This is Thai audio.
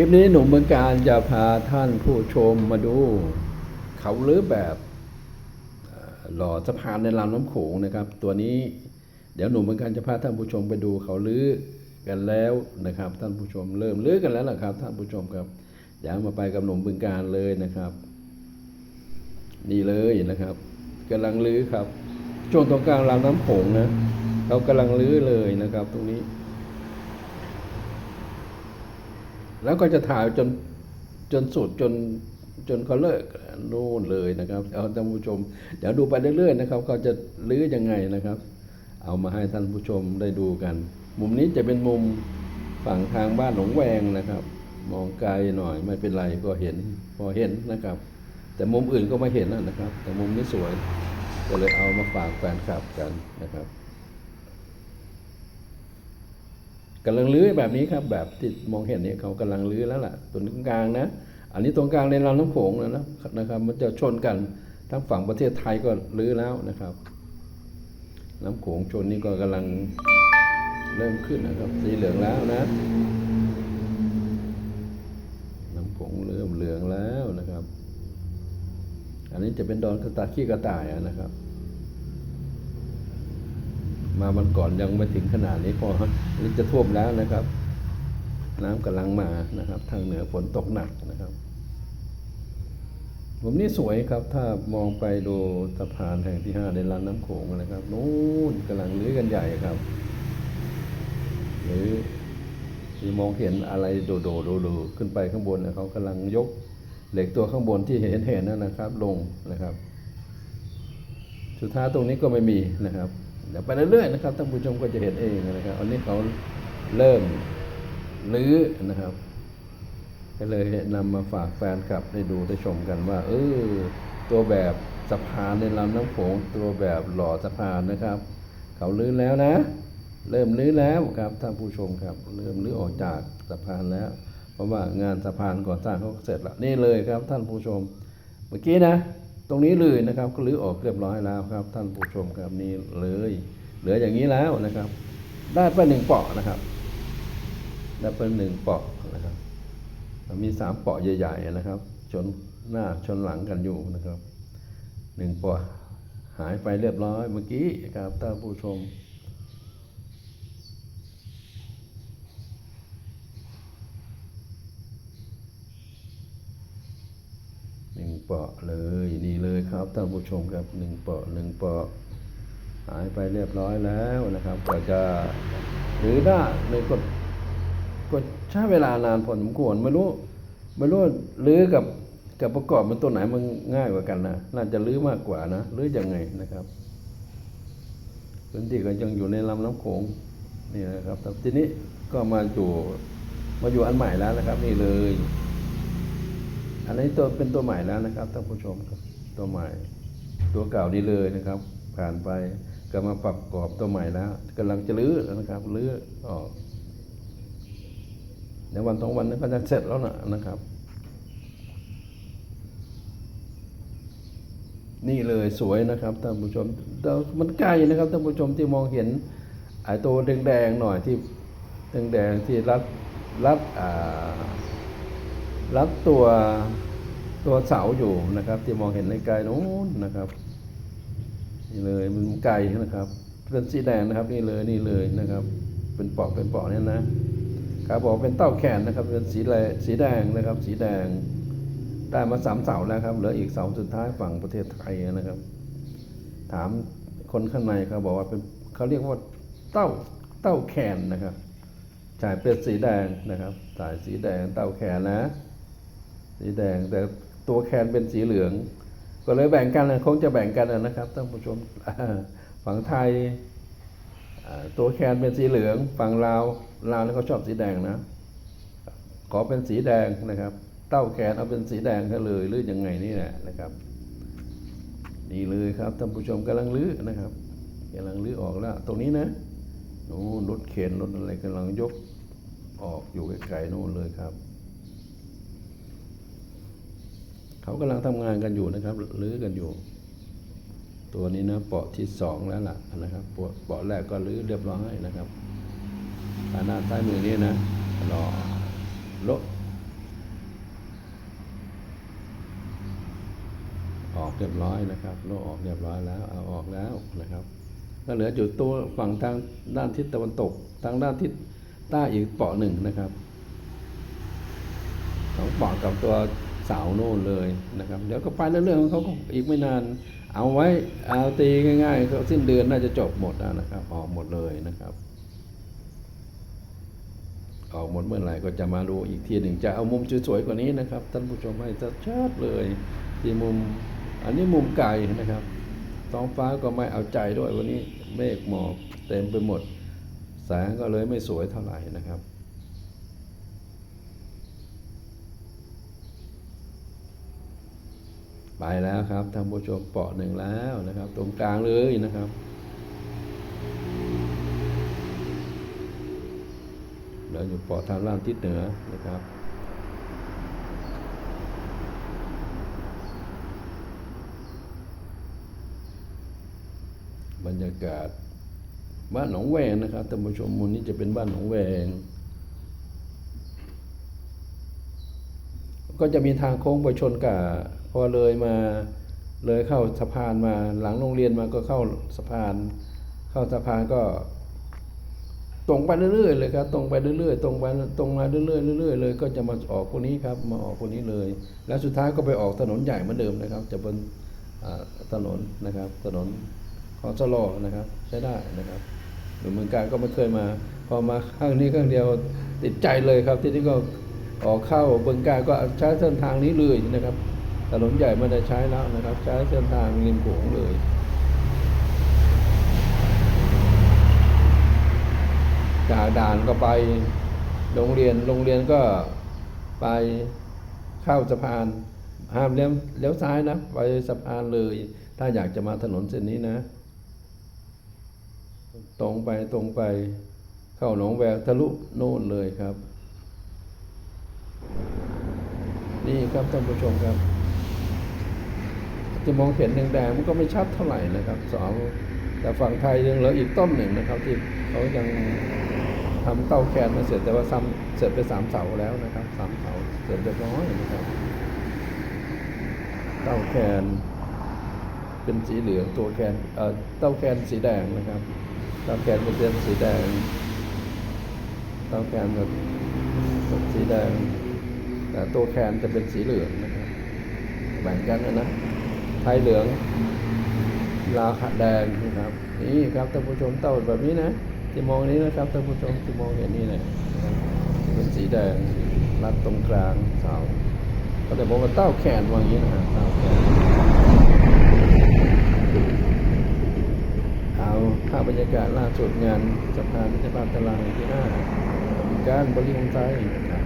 คลิปนี้หนุ่มเมืองการจะพาท่านผู้ชมมาดู เขาลือแบบหล่อสะพานในลำน้ำโขงนะครับ ตัวนี้เดี๋ยวหนุ่มเมืองการจะพาท่านผู้ชมไปดูเขาลือกันแล้วนะครับ ท่านผู้ชมเริ่มลือกันแล้วล่ะครับ ท่านผู้ชมครับเดี๋ยวมาไปกับหนุ่มเมืองการเลยนะครับ นี่เลยนะครับกำลังลื้อครับ ช่วงตรงกลางลำน้ำโขงนะเขากำลังลื้อเลยนะครับ ตรงนี้ แล้วก็จะถ่ายจนจนสุดจนจนเขาเลิกนู่นเลยนะครับเอาท่านผู้ชม เดี๋ยวดูไปเรื่อยๆนะครับเขาจะลื้อยังไงนะครับ เอามาให้ท่านผู้ชมได้ดูกัน มุมนี้จะเป็นมุมฝั่งทางบ้านหนองแวงนะครับ มองไกลหน่อยไม่เป็นไรก็เห็นพอเห็นนะครับ แต่มุมอื่นก็ไม่เห็นนะครับ แต่มุมนี้สวยก็เลยเอามาฝากแฟนคลับกันนะครับ กำลังลื้อแบบนี้ครับ แบบที่มองเห็นเนี่ยเขากำลังลื้อแล้วล่ะตัวนตรงกลางนะ อันนี้ตรงกลางในลำน้ำโขงนะนะครับ มันจะชนกันทั้งฝั่งประเทศไทยก็ลื้อแล้วนะครับน้ำโขงชนนี่ก็กำลังเริ่มขึ้นนะครับสีเหลืองแล้วนะน้ำโขงเริ่มเหลืองแล้วนะครับ อันนี้จะเป็นดอนกระตาขี้กระต่ายอะนะครับ มามันก่อนยังไม่ถึงขนาดนี้พอนนี้จะท่วมแล้วนะครับ น้ำกำลังมานะครับ ทางเหนือฝนตกหนักนะครับผมนี่สวยครับ ถ้ามองไปดูสะพานแห่งที่ห้าในลำน้ำโขงนะครับนู้นกำลังลื้อกันใหญ่ครับหรือที่มองเห็นอะไรโดดๆโดๆขึ้นไปข้างบนนะเขากำลังยกเหล็กตัวข้างบนที่เห็นเห็นนั่นนะครับ ลงนะครับ สุดท้ายตรงนี้ก็ไม่มีนะครับ เดี๋ยวไปเรื่อยๆนะครับท่านผู้ชมก็จะเห็นเองนะครับอันนี้เขาเริ่มลื้อนะครับ ก็เลยนำมาฝากแฟนคลับได้ดูได้ชมกันว่า เออตัวแบบสะพานในลำน้ำโขงตัวแบบหล่อสะพานนะครับ เขาลื้อแล้วนะ เริ่มลื้อแล้วครับท่านผู้ชมครับ เริ่มลื้อออกจากสะพานแล้ว เพราะว่างานสะพานก่อสร้างเขาเสร็จแล้วนี่เลยครับท่านผู้ชม เมื่อกี้นะ ตรงนี้เลยนะครับก็ลื้อออกเรียบร้อยแล้วครับ ท่านผู้ชมครับนี่เลยเหลืออย่างนี้แล้วนะครับ ได้ไปหนึ่งเปาะนะครับ ได้ไปหนึ่งเปาะนะครับ มีสามเปาะใหญ่ ๆ นะครับชนหน้าชนหลังกันอยู่นะครับหนึ่งเปาะหายไปเรียบร้อยเมื่อกี้ครับท่านผู้ชม หนึ่ง เปาะเลยนี่เลยครับท่านผู้ชมครับหนึ่งเปาะหนึ่งเปาะหายไปเรียบร้อยแล้วนะครับก็จะหรือได้ในก็ก็ใช้เวลานานพอสมควรไม่รู้ไม่รู้ลื้อกับกับประกอบมันตัวไหนมันง่ายกว่ากันนะน่าจะลื้อมากกว่านะลื้อยังไงนะครับพื้นที่ก็ยังอยู่ในลำน้ำโขงนี่นะครับทีนี้ก็มาอยู่มาอยู่อันใหม่แล้วนะครับ นี่เลย อันนี้ตัวเป็นตัวใหม่แล้วนะครับท่านผู้ชมครับตัวใหม่ ตัวเก่านี่เลยนะครับ ผ่านไปก็มาประกรอบตัวใหม่แล้วกำลังจะรื้อนะครับรื้อออกในวันสองวันนี้ก็จะเสร็จแล้วนะนะครับ นี่เลยสวยนะครับท่านผู้ชมแต่มันไกลนะครับท่านผู้ชมที่มองเห็นไอ้ตัวแดงๆหน่อยที่แดงๆที่รัดรัดอ่า รัดตัวตัวเสาอยู่นะครับ ที่มองเห็นในไกลนู้นนะครับนี่เลยมันไกลนะครับเป็นสีแดงนะครับนี่เลยนี่เลยนะครับ เป็นปอกเป็นปอกเนี่ยนะครับบอกเป็นเต้าแขนนะครับเป็นสีแดงสีแดงนะครับ สีแดงได้มาสามเสาแล้วครับเหลืออีกเสาสุดท้ายฝั่งประเทศไทยนะครับ ถามคนข้างในเขาบอกว่าเป็นเขาเรียกว่าเต้าเต้าแขนนะครับฉายเป็นสีแดงนะครับสายสีแดงเต้าแขนนะ สีแดง แต่ตัวแคนเป็นสีเหลือง ก็เลยแบ่งกันนะคงจะแบ่งกันนะครับท่านผู้ชมฝั่งไทยตัวแคนเป็นสีเหลือง ฝั่งลาวลาวนี่เขาชอบสีแดงนะ ขอเป็นสีแดงนะครับ เต้าแขนเอาเป็นสีแดงก็เลยหรือยังไงนี่แหละนะครับนี่เลยครับท่านผู้ชมกำลังลื้อนะครับกำลังลื้อออกแล้ว ตรงนี้นะนู้รถเข็นรถอะไรกำลังยกออกอยู่ไกลๆนู่นเลยครับ เขากำลังทำงานกันอยู่นะครับลื้อกันอยู่ ตัวนี้นะเปาะที่สองแล้วล่ะนะครับเปาะแรกก็ลื้อเรียบร้อยนะครับฐานะใต้มือนี้นะรอลบออกเรียบร้อยนะครับโลออกเรียบร้อยแล้วเอาออกแล้วนะครับก็เหลืออยู่ตัวฝั่งทางด้านทิศตะวันตก ทางด้านทิศใต้อีกเปาะหนึ่งนะครับสองเปาะกับตัว เสาโน่นเลยนะครับเดี๋ยวก็ไปเรื่อยๆของเขาก็อีกไม่นาน เอาไว้เอาตีง่ายๆก็สิ้นเดือนน่าจะจบหมดแล้วนะครับ ออกหมดเลยนะครับ ออกหมดเมื่อไหร่ก็จะมาดูอีกทีหนึ่งจะเอามุมสวยๆกว่านี้นะครับท่านผู้ชมให้ชัดๆเลย ที่มุมอันนี้มุมไกลนะครับท้องฟ้าก็ไม่เอาใจด้วยวันนี้เมฆหมอกเต็มไปหมดแสงก็เลยไม่สวยเท่าไหร่นะครับ ไปแล้วครับท่านผู้ชมเปาะหนึ่งแล้วนะครับ ตรงกลางเลยนะครับ เราอยู่เปาะทางล่างทิศเหนือนะครับบรรยากาศ บ้านหนองแวงนะครับท่านผู้ชมมุมนี้จะเป็นบ้านหนองแวง ก็จะมีทางโค้งไปชนกับ อเลยมาเลยเข้าสะพานมาหลังโรงเรียนมาก็เข้าสะพาน เข้าสะพานก็ ตรงไปเรื่อยๆเลยครับ ตรงไปเรื่อยๆตรงไปตรงมาเรื่อยๆเรื่อยๆเลยก็จะมาออกพวกนี้ครับ มาออกพวกนี้เลย แล้วสุดท้ายก็ไปออกถนนใหญ่เหมือนเดิมนะครับ จะเป็นถนนนะครับ ถนนของชะลอนะครับ ใช้ได้นะครับหรือเมืองการก็ไม่เคยมา พอมาข้างนี้ข้างเดียวติดใจเลยครับ ที่นี่ก็ออกเข้าเมืองการก็ใช้เส้นทางนี้เลยนะครับ ถนนใหญ่ไม่ได้ใช้แล้วนะครับ ใช้เส้นทางริมโขงเลยจากด่านก็ไปโรงเรียนโรงเรียนก็ไปเข้าสะพานห้ามเลี้ยวเลี้ยวซ้ายนะ ไปสะพานเลย ถ้าอยากจะมาถนนเส้นนี้นะ ตรงไปตรงไปเข้าหนองแววทะลุโน่นเลยครับ นี่ครับท่านผู้ชมครับ จะมองเห็นแดงๆมันก็ไม่ชัดเท่าไหร่นะครับสองแต่ฝั่งไทยยังเหลืออีกต้นหนึ่งนะครับ ที่เขายังทำเต้าแคนมาเสร็จแต่ว่าซ้ำเสร็จไปสามเสาแล้วนะครับสามเสาเสร็จเรียบร้อยนะครับ เต้าแคนเป็นสีเหลืองตัวแคนเอ่อเต้าแคนสีแดงนะครับเต้าแคนเป็นสีแดงเต้าแคนแบบสีแดงแต่ตัวแคนจะเป็นสีเหลืองนะครับแบ่งกันนะนะ ไทยเหลืองลาวแดงนะครับ นี่ครับท่านผู้ชมเต้าแบบนี้นะที่มองนี้นะครับท่านผู้ชมที่มองเห็นนี่นะนะครับเป็นสีแดงรัดตรงกลางเสาก็แต่บอกว่าเต้าแขนวางอย่างนี้นะเต้าแขนเอาภาพบรรยากาศล่าสุดงานสะพานมิตรภาพตลาดแห่งที่ห้าการบริหารใจนะครั